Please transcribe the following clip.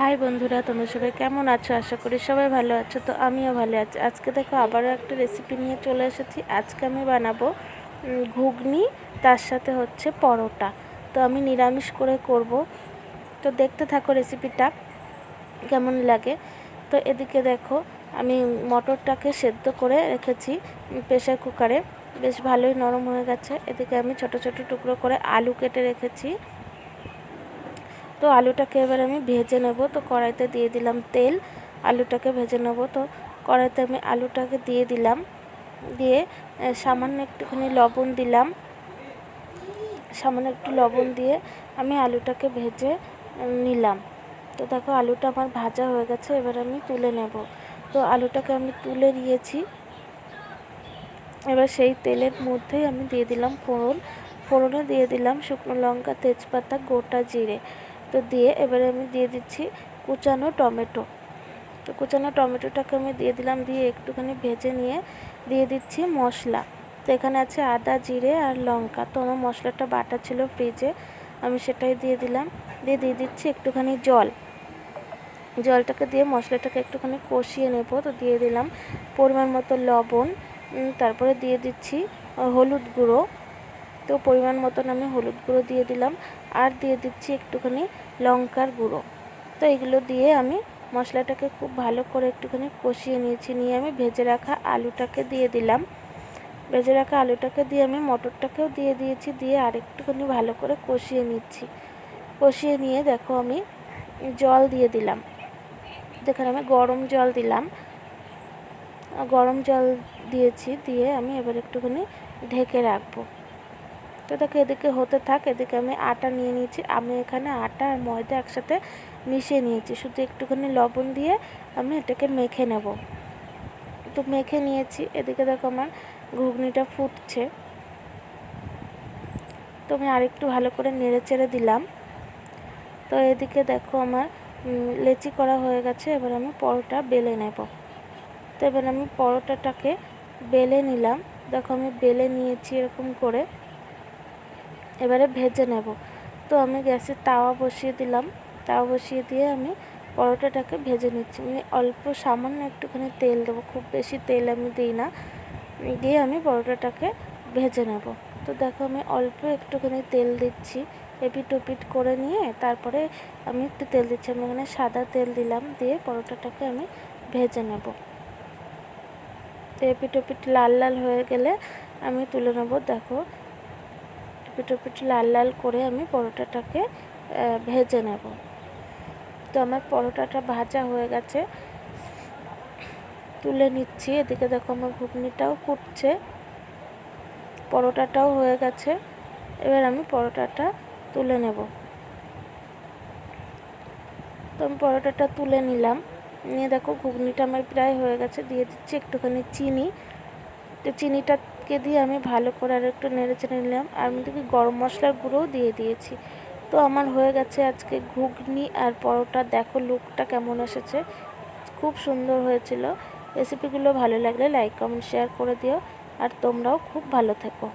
High বন্ধুরা, তোমরা সবাই কেমন আছো? আশা করি সবাই ভালো আছো, তো আমিও ভালো আছি। আজকে দেখো, আবারও একটা রেসিপি নিয়ে চলে এসেছি। আজকে আমি বানাবো ঘুগনি, তার সাথে হচ্ছে পরোটা। তো আমি নিরামিষ করে করব। তো দেখতে থাকো রেসিপিটা কেমন লাগে। তো এদিকে দেখো, আমি মটরটাকে সেদ্ধ করে রেখেছি প্রেশার কুকারে বেশ ভালোই নরম হয়ে গেছে। এদিকে আমি ছোট ছোট টুকরো করে আলু কেটে রেখেছি। তো আলুটাকে এবার আমি ভেজে নেব। তো কড়াইতে দিয়ে দিলাম তেল, আলুটাকে ভেজে নেব। তো কড়াইতে আমি আলুটাকে দিয়ে দিলাম। দিয়ে সামান্য একটুখানি লবণ দিলাম। সামান্য একটু লবণ দিয়ে আমি আলুটাকে ভেজে নিলাম। তো দেখো আলুটা আমার ভাজা হয়ে গেছে, এবার আমি তুলে নেব। তো আলুটাকে আমি তুলে নিয়েছি। এবার সেই তেলের মধ্যেই আমি দিয়ে দিলাম ফোড়ন। ফোড়নে দিয়ে দিলাম শুকনো লঙ্কা, তেজপাতা, গোটা জিরে। তো দিয়ে এবারে আমি দিয়ে দিচ্ছি কুচানো টমেটো। তো কুচানো টমেটোটাকে আমি দিয়ে দিলাম, দিয়ে একটুখানি ভেজে নিয়ে দিয়ে দিচ্ছি মশলা। তো এখানে আছে আদা, জিরে আর লঙ্কা। তো আমার মশলাটা বাটা ছিল ফ্রিজে আমি সেটাই দিয়ে দিলাম। দিয়ে দিয়ে দিচ্ছি একটুখানি জল। জলটাকে দিয়ে মশলাটাকে একটুখানি কষিয়ে নেব। তো দিয়ে দিলাম পরিমাণ মতো লবণ। তারপরে দিয়ে দিচ্ছি হলুদ গুঁড়ো। তো পরিমাণ মতন আমি হলুদ গুঁড়ো দিয়ে দিলাম। আর দিয়ে দিচ্ছি একটুখানি লঙ্কার গুঁড়ো। তো এগুলো দিয়ে আমি মশলাটাকে খুব ভালো করে একটুখানি কষিয়ে নিয়েছি। নিয়ে আমি ভেজে রাখা আলুটাকে দিয়ে দিলাম। ভেজে রাখা আলুটাকে দিয়ে আমি মটরটাকেও দিয়ে দিয়েছি। দিয়ে আরেকটুখানি ভালো করে কষিয়ে নিচ্ছি। কষিয়ে নিয়ে দেখো আমি জল দিয়ে দিলাম। যেখানে আমি গরম জল দিলাম। গরম জল দিয়েছি। দিয়ে আমি এবার একটুখানি ঢেকে রাখব। তো দেখো, এদিকে হতে থাক, এদিকে আমি আটা নিয়ে নিয়েছি। আমি এখানে আটা আর ময়দা একসাথে মিশিয়ে নিয়েছি। শুধু একটুখানি লবণ দিয়ে আমি এটাকে মেখে নেব। তো মেখে নিয়েছি। এদিকে দেখো আমার ঘুগনিটা ফুটছে। তো আমি আরেকটু ভালো করে নেড়ে চেড়ে দিলাম। তো এদিকে দেখো আমার লেচি করা হয়ে গেছে। এবার আমি পরোটা বেলে নেব। তো এবার আমি পরোটাটাকে বেলে নিলাম। দেখো আমি বেলে নিয়েছি এরকম করে। এবারে ভেজে নেব। তো আমি গ্যাসে তাওয়া বসিয়ে দিলাম। তাওয়া বসিয়ে দিয়ে আমি পরোটাটাকে ভেজে নিচ্ছি। আমি অল্প সামান্য একটুখানি তেল দেবো, খুব বেশি তেল আমি দিই না। দিয়ে আমি পরোটাটাকে ভেজে নেব। তো দেখো আমি অল্প একটুখানি তেল দিচ্ছি। এপিট ওপিট করে নিয়ে তারপরে আমি একটু তেল দিচ্ছি। আমি এখানে সাদা তেল দিলাম, দিয়ে পরোটাটাকে আমি ভেজে নেব। তো এপিট ওপিট লাল লাল হয়ে গেলে আমি তুলে নেব। দেখো পিটো পিটো লাল লাল করে আমি পরোটাটাকে ভেজে নেব। তো আমার পরোটাটা ভাজা হয়ে গেছে। তুলে নিচ্ছি। এদিকে দেখো আমার ঘুগনিটাও ফুটছে। পরোটাটাও হয়ে গেছে। এবার আমি পরোটাটা তুলে নেব। তো আমি পরোটাটা তুলে নিলাম। নিয়ে দেখো ঘুগনিটা আমার প্রায় হয়ে গেছে। দিয়ে দিচ্ছি একটুখানি চিনি। তো চিনিটাকে দিয়ে আমি ভালো করে আর একটু নেড়ে চেড়ে নিলাম। আর আমি দেখি গরম মশলার গুঁড়োও দিয়ে দিয়েছি। তো আমার হয়ে গেছে আজকে ঘুগনি আর পরোটা। দেখো লুকটা কেমন এসেছে। খুব সুন্দর হয়েছিল। রেসিপিগুলো ভালো লাগলে লাইক কমেন্ট শেয়ার করে দিও। আর তোমরাও খুব ভালো থেকো।